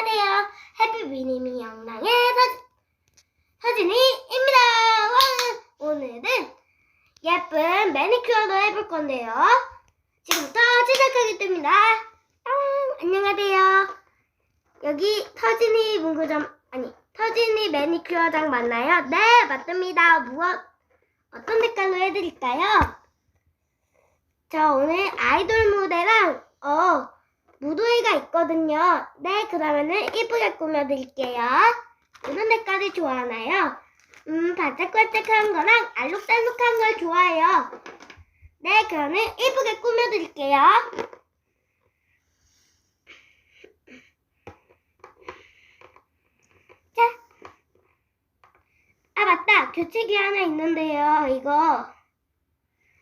안녕하세요. 해피비니미 영랑의 서진, 서진이입니다. 와! 오늘은 예쁜 매니큐어도 해볼 건데요. 지금부터 시작하겠습니다. 아, 안녕하세요. 여기 터진이 문구점, 아니, 터진이 매니큐어장 맞나요? 네, 맞습니다. 무엇, 어떤 색깔로 해드릴까요? 저 오늘 아이돌 무대랑, 어, 무도회가 있거든요. 네, 그러면은 예쁘게 꾸며드릴게요. 무슨 색깔이 좋아하나요? 음, 반짝반짝한 거랑 알록달록한 걸 좋아해요. 네, 그러면 예쁘게 꾸며드릴게요. 자. 아, 맞다. 교칙이 하나 있는데요. 이거.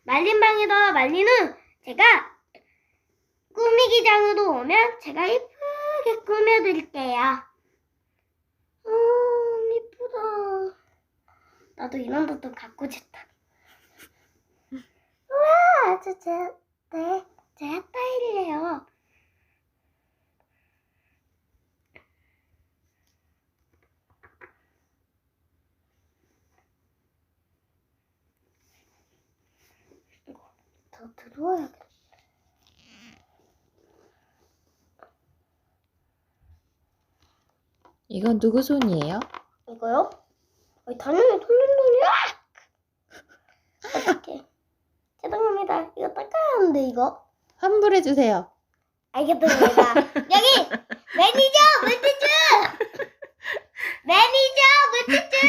말린 방에다 말린 후, 제가 꾸미기장으로 오면 제가 예쁘게 꾸며드릴게요. 음, 예쁘다. 나도 이런 것도 갖고 싶다. 우와, 아주 제, 네, 제 스타일이에요. 이거 더 들어와야겠다. 이건 누구 손이에요? 이거요? 아니, 당연히 손님들이야! 어떡해. 죄송합니다. 이거 닦아야 하는데, 이거. 환불해 주세요. 알겠습니다. 여기! 매니저! 매니저!